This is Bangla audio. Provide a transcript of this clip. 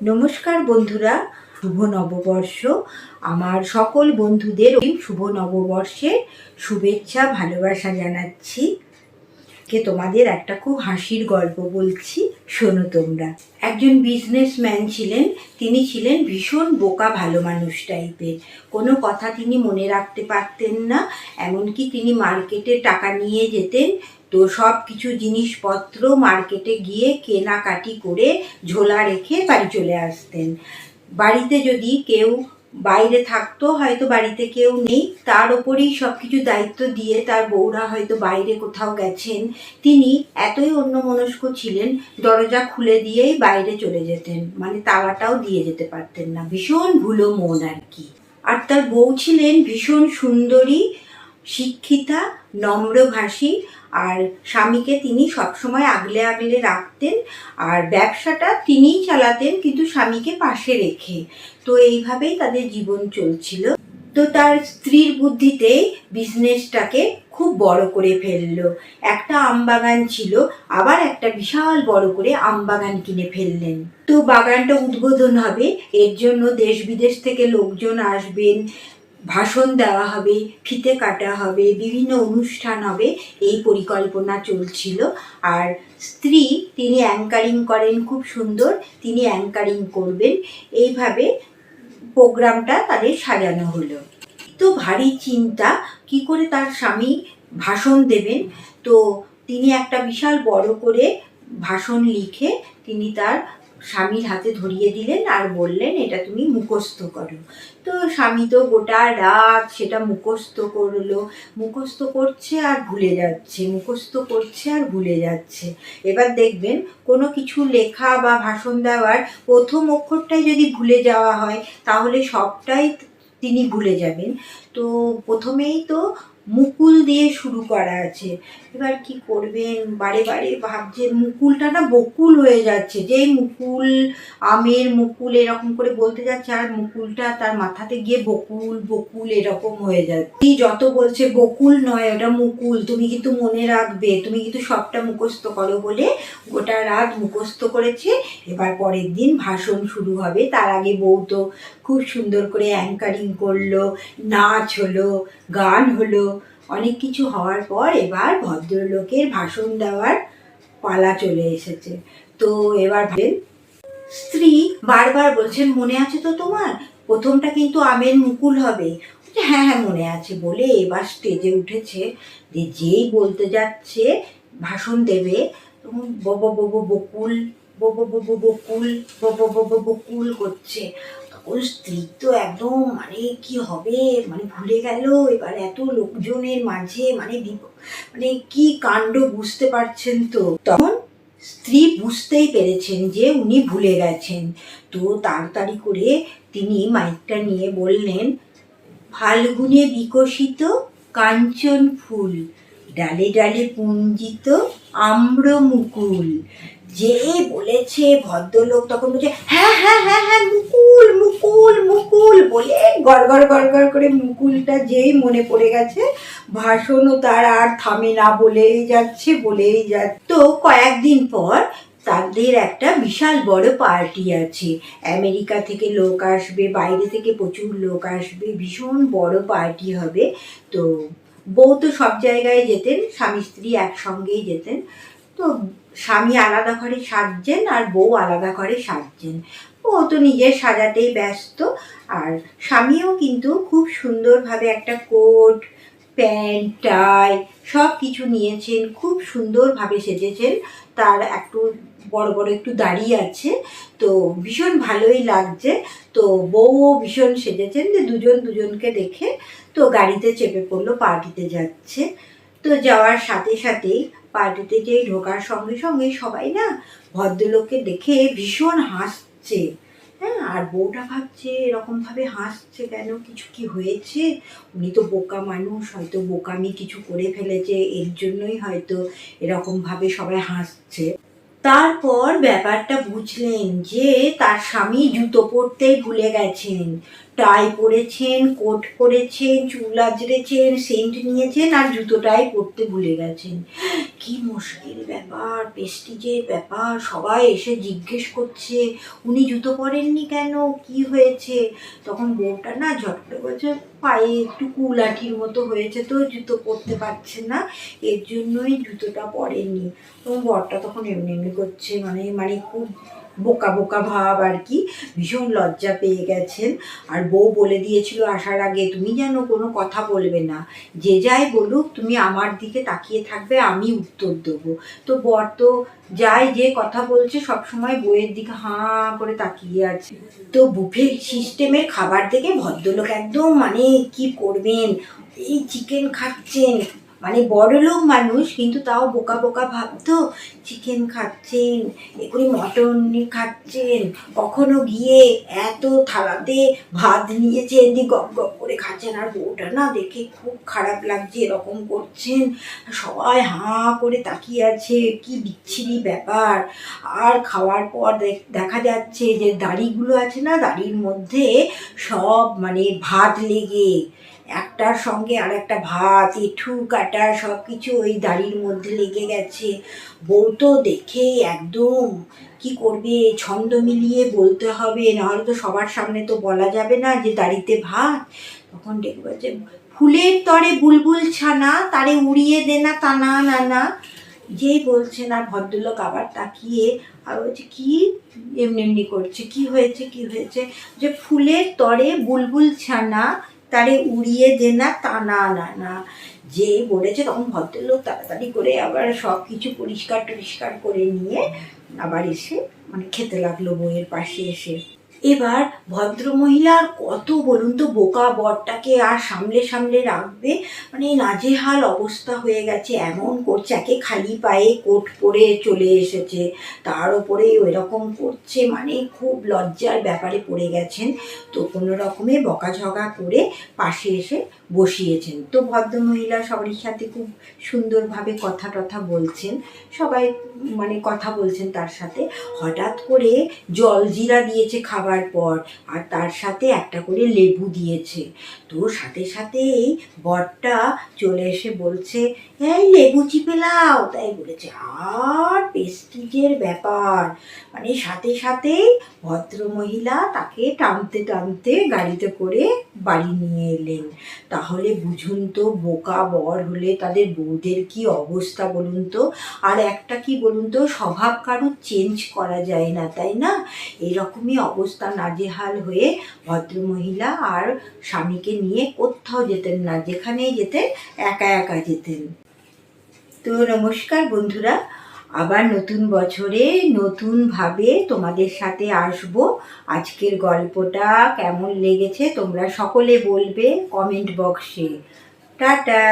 নমস্কার বন্ধুরা, শুভ নববর্ষ। আমার সকল বন্ধুদের ওই শুভ নববর্ষের শুভেচ্ছা, ভালোবাসা জানাচ্ছি। কে তোমাদের একটা খুব হাসির গল্প বলছি, শোনো তোমরা। একজন বিজনেসম্যান ছিলেন, তিনি ছিলেন ভীষণ বোকা ভালো মানুষ টাইপের কোনো কথা তিনি মনে রাখতে পারতেন না, এমনকি তিনি মার্কেটে টাকা নিয়ে যেতেন তো সব কিছু জিনিসপত্র মার্কেটে গিয়ে কেনাকাটি করে ঝোলা রেখে বাড়ি চলে আসতেন। বাড়িতে যদি কেউ বাইরে থাকতো, হয়তো বাড়িতে কেউ নেই, তার ওপরেই সব কিছু দায়িত্ব দিয়ে তার বউরা হয়তো বাইরে কোথাও গেছেন। তিনি এতই অন্যমনস্ক ছিলেন, দরজা খুলে দিয়েই বাইরে চলে যেতেন মানে তালাটাও দিয়ে যেতে পারতেন না। ভীষণ ভুলো মন আর কি। আর তার বউ ছিলেন ভীষণ সুন্দরী শিক্ষিতা নম্রভাষী আর স্বামীকে তিনি সবসময় আগলে আগলে রাখতেন, আর ব্যবসাটা তিনিই চালাতেন কিন্তু স্বামীকে পাশে রেখে। তো এইভাবেই তাদের জীবন চলছিল। তো তার স্ত্রীর বুদ্ধিতে বিজনেসটাকে খুব বড় করে ফেলল। একটা আমবাগান ছিল, আবার একটা বিশাল বড় করে আমবাগান কিনে ফেললেন। তো বাগানটা উদ্বোধন হবে, এর জন্য দেশ বিদেশ থেকে লোকজন আসবেন। ভাষণ দেওয়া হবে, ফিতে কাটা হবে, বিভিন্ন অনুষ্ঠান হবে, এই পরিকল্পনা চলছিল। আর স্ত্রী, তিনি অ্যাঙ্কারিং করেন, খুব সুন্দর, তিনি অ্যাঙ্কারিং করবেন। এইভাবে প্রোগ্রামটা তাদের সাজানো হলো। তো ভারী চিন্তা, কি করে তার স্বামী ভাষণ দেবেন? তো তিনি একটা বিশাল বড় করে ভাষণ লিখে তিনি তার স্বামীর হাতে ধরিয়ে দিলেন আর বললেন, এটা তুমি মুখস্থ করো। তো স্বামী তো গোটা রাত সেটা মুখস্থ করল। মুখস্থ করছে আর ভুলে যাচ্ছে, মুখস্থ করছে আর ভুলে যাচ্ছে। এবার দেখবেন কোনো কিছু লেখা বা ভাষণ দেওয়ার প্রথম অক্ষরটাই যদি ভুলে যাওয়া হয়, তাহলে সবটাই তিনি ভুলে যাবেন। তো প্রথমেই তো মুকুল দিয়ে শুরু করা আছে। এবার কি করবেন? বারে বারে ভাবছেন মুকুলটা না বকুল হয়ে যাচ্ছে। যেই মুকুল, আমের মুকুল এরকম করে বলতে যাচ্ছে, আর মুকুলটা তার মাথাতে গিয়ে বকুল বকুল এরকম হয়ে যাচ্ছে। যত বলছে বকুল নয়, ওটা মুকুল। তুমি কিন্তু মনে রাখবে, তুমি কিন্তু সবটা মুখস্থ করো বলে গোটা রাত মুখস্থ করেছে। এবার পরের দিন ভাষণ শুরু হবে। তার আগে বউ তো খুব সুন্দর করে অ্যাঙ্কারিং করল, নাচ হলো, গান হলো। অনেক কিছু হওয়ার পর এবার ভদ্রলোকের ভাষণ দেওয়ার পালা চলে এসেছে। তো এবার স্ত্রী বারবার বলছেন, মনে আছে তো তোমার? প্রথমটা কিন্তু আমের মুকুল হবে। হ্যাঁ হ্যাঁ মনে আছে। বলে এবার স্টেজে উঠেছে যে যেই বলতে যাচ্ছে, ভাষণ দেবে বব বব বকুল বব বব বকুল বব বব বকুল করছে। তখন স্ত্রী তো একদম মানে কি হবে? মানে ভুলে গেল? এবার এত লোকজনের মাঝে মানে মানে কি কাণ্ড বুঝতে পারছেন তো? তখন স্ত্রী বুঝতেই পেরেছেন যে উনি ভুলে গেছেন। তো তাড়াতাড়ি করে তিনি মাইকটা নিয়ে বললেন, ফাল্গুনে বিকশিত কাঞ্চন ফুল, ডালে ডালে পুঞ্জিত আম্র মুকুল যে বলেছে ভদ্রলোক তখন বলছে হ্যাঁ হ্যাঁ হ্যাঁ হ্যাঁ মুকুল মুকুল মুকুল বলে গড় গড় গড় গড় করে মুকুলটা যেই মনে পড়ে গেছে, ভাষণও তার আর থামে না বলেই যাচ্ছে বলেই যাচ্ছে। তো কয়েকদিন পর তাদের একটা বিশাল বড় পার্টি আছে। আমেরিকা থেকে লোক আসবে, বাইরে থেকে প্রচুর লোক আসবে, ভীষণ বড় পার্টি হবে। তো বউ তো সব জায়গায় যেতেন, স্বামী স্ত্রী একসঙ্গেই যেতেন। তো স্বামী আলাদা ঘরে সাজছেন আর বউ আলাদা ঘরে সাজছেন। ও তো নিজের সাজাতেই ব্যস্ত আর স্বামীও কিন্তু খুব সুন্দরভাবে একটা কোট, প্যান্ট, টাই সব কিছু নিয়েছেন, খুব সুন্দরভাবে সেজেছেন। তার একটু বড় বড় একটু দাড়ি আছে, তো ভীষণ ভালোই লাগছে। তো বউও ভীষণ সেজেছেন যে দুজন দুজনকে দেখে তো গাড়িতে চেপে পড়ল, পার্টিতে যাচ্ছে। তো যাওয়ার সাথে সাথেই পার্টিতে যেই ঢোকার সঙ্গে সঙ্গে সবাই না ভদ্রলোককে দেখে ভীষণ হাসছে। হ্যাঁ আর বউটা ভাবছে এরকমভাবে হাসছে কেন? কিছু কি হয়েছে? উনি তো বোকা মানুষ, হয়তো বোকামি কিছু করে ফেলেছে, এর জন্যই হয়তো এরকমভাবে সবাই হাসছে। তারপর ব্যাপারটা বুঝলেন যে তার স্বামী জুতো পরতেই ভুলে গেছেন। টাই পরেছেন, কোট পরেছেন, চুল আজড়েছেন সেন্ট নিয়েছেন আর জুতোটাই পরতে ভুলে গেছেন। কি মুশকিল ব্যাপার পেস্টিজের ব্যাপার, সবাই এসে জিজ্ঞেস করছে, উনি জুতো পরেননি কেন? কি হয়েছে? তখন বউটা না ঝট করে বলছে, পায়ে একটু কুলাঠির মতো হয়েছে তো, জুতো পরতে পারছে না, এর জন্যই জুতোটা পরেননি। তখন বরটা তখন এমনি এমনি করছে মানে মানে খুব বোকা বোকা ভাব আর কি, ভীষণ লজ্জা পেয়ে গেছেন। আর বউ বলে দিয়েছিল আসার আগে, তুমি যেন কোনো কথা বলবে না। যে যাই বলুক, তুমি আমার দিকে তাকিয়ে থাকবে, আমি উত্তর দেবো। তো বর তো যাই যে কথা বলছে, সবসময় বইয়ের দিকে হাঁ করে তাকিয়ে আছে। তো বুফে সিস্টেমের খাবার দেখে ভদ্রলোক একদম মানে কি করবেন? এই চিকেন খাচ্ছেন? মানে বড়লোক মানুষ, কিন্তু তাও বোকা বোকা ভাবতো, চিকেন খাচ্ছেন এগুলি মটন খাচ্ছেন, কখনো গিয়ে এত থালাতে ভাত নিয়েছেন দিয়ে গপ গপ করে খাচ্ছেন, আর বউটা না দেখে খুব খারাপ লাগছে, এরকম করছেন। সবাই হাঁ করে তাকিয়ে আছে, কি বিচ্ছিরি ব্যাপার। আর খাওয়ার পর দেখ- দেখা যাচ্ছে যে দাড়িগুলো আছে না, দাড়ির মধ্যে সব মানে ভাত লেগে একটার সঙ্গে আর একটা ভাত এঠু কাটা সব কিছু ওই দাড়ির মধ্যে লেগে গেছে। বউ তো দেখে একদম কি করবে, ছন্দ মিলিয়ে বলতে হবে, নাহলে তো সবার সামনে তো বলা যাবে না যে দাড়িতে ভাত। তখন দেখবে যে ফুলের তরে বুলবুল ছানা, তারে উড়িয়ে দে না তা না না না। যেই বলছেন আর ভদ্রলোক আবার তাকিয়ে আর বলছে, কি? এমনি এমনি করছে, কি হয়েছে কি হয়েছে? যে ফুলের তরে বুলবুল ছানা তারে উড়িয়ে দে না, তা না না না। যে বলেছে তখন ভদ্রলোক তাড়াতাড়ি করে আবার সব কিছু পরিষ্কার টরিষ্কার করে নিয়ে আবার এসে মানে খেতে লাগল বইয়ের পাশে এসে। এবার ভদ্রমহিলা আর কত বলুন তো, বোকা বরটাকে আর সামলে সামলে রাখবে? মানে নাজেহাল অবস্থা হয়ে গেছে, এমন করছে, একে খালি পায়ে কোট পরে চলে এসেছে। তার ওপরে ওইরকম করছে মানে খুব লজ্জার ব্যাপারে পড়ে গেছেন। তো কোনো রকমে বকাঝকা করে পাশে এসে বসিয়েছেন। তো ভদ্রমহিলা সবারই সাথে খুব সুন্দরভাবে কথা টথা বলছেন। সবাই মানে কথা বলছেন তার সাথে। হঠাৎ করে জলজিরা দিয়েছে খাবার পর, আর তার সাথে একটা করে লেবু দিয়েছে। তো সাথে সাথেই বরটা চলে এসে বলছে, এই লেবু চিপে লাও তাই বলেছে, আর পেস্টিজের ব্যাপার। মানে সাথে সাথেই ভদ্রমহিলা তাকে টানতে টানতে গাড়িতে করে বাড়ি নিয়ে এলেন। তাহলে বুঝুন তো, বোকা বর হলে তাদের বউদের কি অবস্থা বলুন তো? আর একটা কি বলুন তো, স্বভাব কারুর চেঞ্জ করা যায় না, তাই না? এরকমই অবস্থা নাজেহাল হয়ে ভদ্রমহিলা আর স্বামীকে নিয়ে কোথাও যেতেন না, যেখানেই যেতেন, একা একা যেতেন। তো নমস্কার বন্ধুরা আবার নতুন বছরে নতুনভাবে তোমাদের সাথে আসব। আজকের গল্পটা কেমন লেগেছে তোমরা সকলে বলবে কমেন্ট বক্সে। টাটা!